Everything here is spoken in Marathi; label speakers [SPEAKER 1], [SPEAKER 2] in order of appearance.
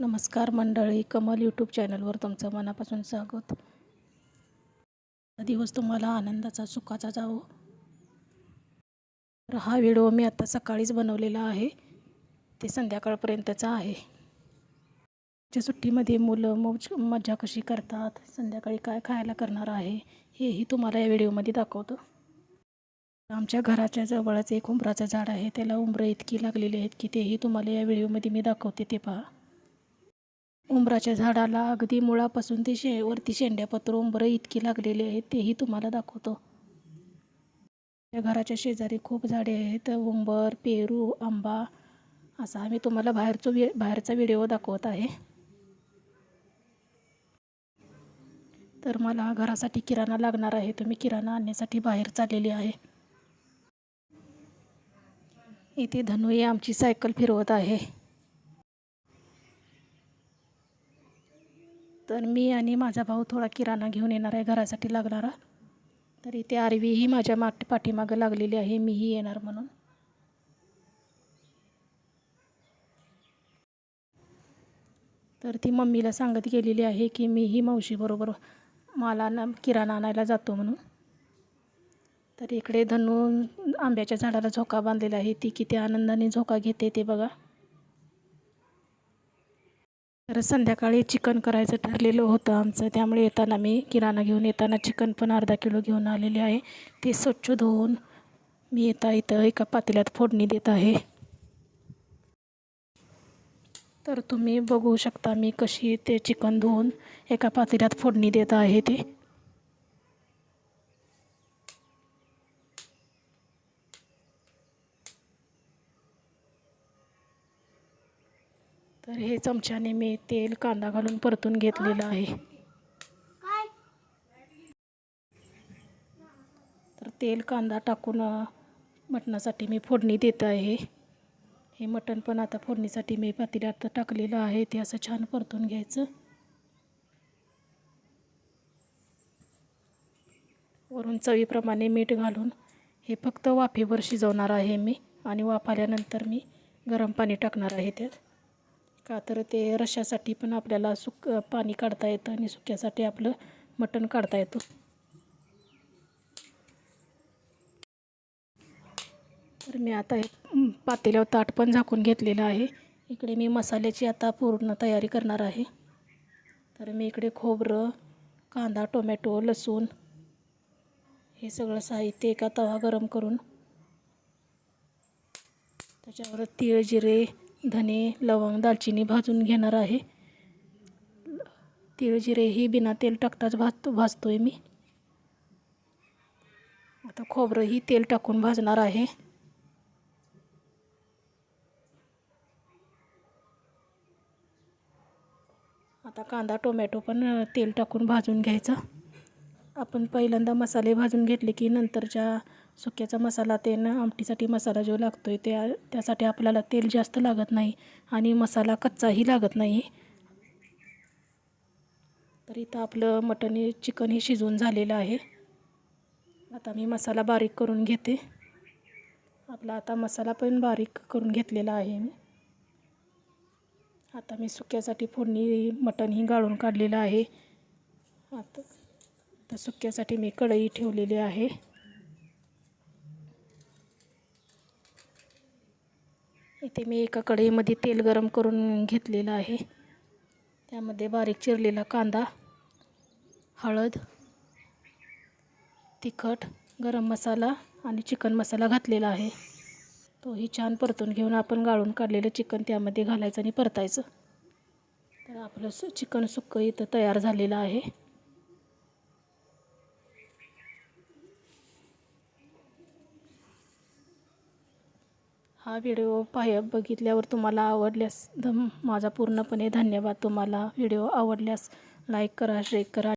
[SPEAKER 1] नमस्कार मंडळी कमल यूट्यूब चॅनलवर तुमचं मनापासून स्वागत. हा दिवस तुम्हाला आनंदाचा सुखाचा जावो. तर हा व्हिडिओ मी आता सकाळीच बनवलेला आहे. ते संध्याकाळपर्यंतचा आहे. च्या सुट्टीमध्ये मुलं मौज मजा कशी करतात संध्याकाळी काय खायला करणार आहे हेही तुम्हाला या व्हिडिओमध्ये दाखवतो. आमच्या घराच्या जवळच एक उंबराचं झाड आहे. त्याला उंबरं इतकी लागलेली आहेत की तेही तुम्हाला या व्हिडिओमध्ये मी दाखवते ते पहा. उंबराच्या झाडाला अगदी मुळापासून ते शे वरती शेंड्यापत्र उंबरं इतकी लागलेली आहेत तेही तुम्हाला दाखवतो. घराच्या शेजारी खूप झाडे आहेत उंबर पेरू आंबा असा आम्ही तुम्हाला बाहेरचो वि बाहेरचा व्हिडिओ दाखवत आहे. तर मला घरासाठी किराणा लागणार आहे तुम्ही किराणा आणण्यासाठी बाहेर चाललेली आहे. इथे धनुई आमची सायकल फिरवत आहे. तर मी आणि माझा भाऊ थोडा किराणा घेऊन येणार आहे घरासाठी लागणारा. तर इथे आरवी ही माझ्या माट पाठीमागं लागलेली आहे मीही येणार म्हणून. तर ती मम्मीला सांगत गेलेली आहे की मीही मावशीबरोबर मला ना किराणा आणायला जातो म्हणून. तर इकडे धनू आंब्याच्या झाडाला झोका बांधलेला आहे ती किती आनंदाने झोका घेते ते बघा. तर संध्याकाळी चिकन करायचं ठरलेलं होतं आमचं. त्यामुळे येताना मी किराणा घेऊन येताना चिकन पण अर्धा किलो घेऊन आलेले आहे. ते स्वच्छ धुवून मी येता इथं एका पातेल्यात फोडणी देत आहे. तर तुम्ही बघू शकता मी कशी ते चिकन धुवून एका पातेल्यात फोडणी देत आहे ते. तर हे चमच्याने मी तेल कांदा घालून परतून घेतलेलं आहे. तर तेल कांदा टाकून मटणासाठी मी फोडणी देत आहे. हे मटण पण आता फोडणीसाठी मी पातेल्यात टाकलेलं आहे. ते असं छान परतून घ्यायचं. वरून चवीप्रमाणे मीठ घालून हे फक्त वाफेवर शिजवणार आहे मी आणि वाफ आल्यानंतर मी गरम पाणी टाकणार आहे त्यात. का? तर ते रश्यासाठी पण आपल्याला सुक पाणी काढता येतं आणि सुक्यासाठी आपलं मटण काढता येतं. तर मी आता हे पातेल्यावर ताट पण झाकून घेतलेलं आहे. इकडे मी मसाल्याची आता पूर्ण तयारी करणार आहे. तर मी इकडे खोबरं कांदा टोमॅटो लसूण हे सगळं साहित्य एका तवा गरम करून त्याच्यावर तीळ जिरे धने लवंग दालचिनी भाजून घेणार आहे. तिळ जिरे ही बिना तेल टाकताच भाजतो भाजतो आहे मी. आता खोबरंही तेल टाकून भाजणार आहे. आता कांदा टोमॅटो पण तेल टाकून भाजून घ्यायचा. आपण पहिल्यांदा मसाले भाजून घेतले की नंतरच्या सुक्याचा मसाला ते ना आमटीसाठी मसाला जो लागतो आहे त्या त्यासाठी आपल्याला तेल जास्त लागत नाही आणि मसाला कच्चाही लागत नाही. तर इथं आपलं मटण चिकन हे शिजवून झालेलं आहे. आता मी मसाला बारीक करून घेते. आपला आता मसाला पण बारीक करून घेतलेला आहे मी. आता मी सुक्यासाठी फोडणी मटणही गाळून काढलेलं आहे. आता तर सुक्यासाठी मी कढई ठेवलेली आहे. इथे मी एका कढईमध्ये तेल गरम करून घेतलेलं आहे. त्यामध्ये बारीक चिरलेला कांदा हळद तिखट गरम मसाला आणि चिकन मसाला घातलेला आहे. तोही छान परतून घेऊन आपण गाळून काढलेलं चिकन त्यामध्ये घालायचं आणि परतायचं. तर आपलं सु चिकन सुक्कं इथं तयार झालेलं आहे. हा व्हिडिओ पाय बघितल्यावर तुम्हाला आवडल्यास धम माझा पूर्णपणे धन्यवाद. तुम्हाला व्हिडिओ आवडल्यास लाईक करा शेअर करा.